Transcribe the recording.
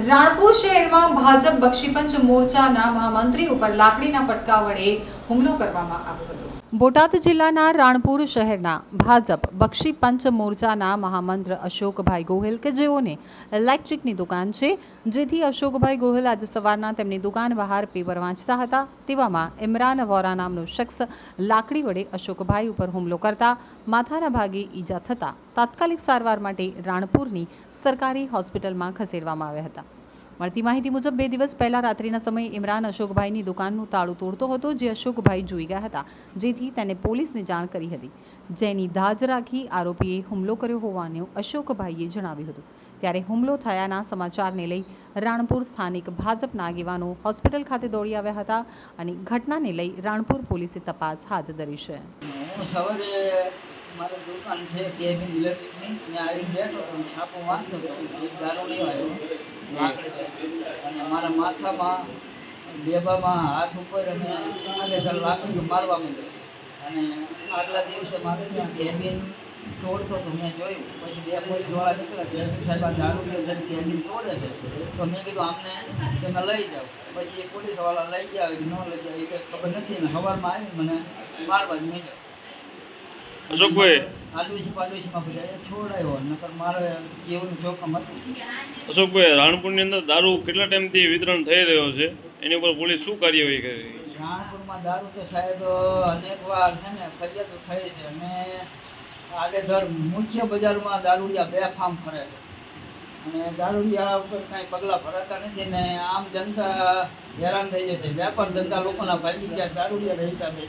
રાણપુર શહેરમાં ભાજપ બક્ષીપંચ મોરચાના મહામંત્રી ઉપર લાકડીના ફટકા વડે હુમલો કરવામાં આવ્યો હતો. બોટાદ જિલ્લાના રાણપુર શહેરના ભાજપ બક્ષી પંચ મોરચાના મહામંત્ર અશોકભાઈ ગોહિલ કે જેઓને ઇલેક્ટ્રિકની દુકાન છે, જેથી અશોકભાઈ ગોહિલ આજે સવારના તેમની દુકાન બહાર પેપર વાંચતા હતા. તેવામાં ઇમરાન વોરા નામનો શખ્સ લાકડી વડે અશોકભાઈ ઉપર હુમલો કરતા માથાના ભાગે ઈજા થતાં તાત્કાલિક સારવાર માટે રાણપુરની સરકારી હોસ્પિટલમાં ખસેડવામાં આવ્યા હતા. મળતી માહિતી મુજબ બે દિવસ પહેલા રાત્રિના સમયે ઇમરાન અશોકભાઈની દુકાનનું તાળું તોડતો હતો, જે અશોકભાઈ જોઈ ગયા હતા, જેથી તેને પોલીસને જાણ કરી હતી. જેની ધાજ રાખી આરોપીએ હુમલો કર્યો હોવાનું અશોકભાઈએ જણાવ્યું હતું. ત્યારે હુમલો થયાના સમાચારને લઈ રાણપુર સ્થાનિક ભાજપના આગેવાનો હોસ્પિટલ ખાતે દોડી આવ્યા હતા અને ઘટનાને લઈ રાણપુર પોલીસે તપાસ હાથ ધરી છે. સવારે દુકાન છે કે ઇલેક્ટ્રિકની, ત્યાં આવી બેઠો છાપો વાંચતો એક દારૂડિયો આવ્યો. લાકડીથી અને મારા માથામાં બેબામાં હાથ ઉપર અને આગળ લાકડીઓ મારવા માંડ્યો. અને આગલા દિવસે મારે ત્યાં કેબિન તોડતો તો મેં જોયું. પછી બે પોલીસવાળા નીકળ્યા. કેબિન સાહેબ, આ દારૂડિયો સાહેબ કેબિન તોડે છે. તો મેં કીધું, આમને તમે લઈ જાઓ. પછી એ પોલીસવાળા લઈ ગયા કે ન લઈ ગયા, એ કંઈ ખબર નથી. અને સવારમાં આવીને મને મારવા જ માંડ્યો. અશોકભાઈ આડોશી પાડોશીમાં બધા છોડાયો નકર મારે જીવનું જોખમ હતું. અશોકભાઈ રાણપુરની અંદર દારૂ કેટલા ટાઈમથી વિતરણ થઈ રહ્યો છે? એની ઉપર પોલીસ શું કાર્યવાહી કરી રહી રાણપુરમાં દારૂ તો સાહેબ અનેક વાર છે ને ફરિયાદો થઈ છે. અને આડેધડ મુખ્ય બજારમાં દારૂડિયા બે ફાર્મ ફરે છે અને દારૂડિયા ઉપર કાંઈ પગલાં ભરાતા નથી ને આમ જનતા હેરાન થઈ જશે. વેપાર ધંધા લોકોના ભાગી ગયા દારૂડિયા હિસાબે.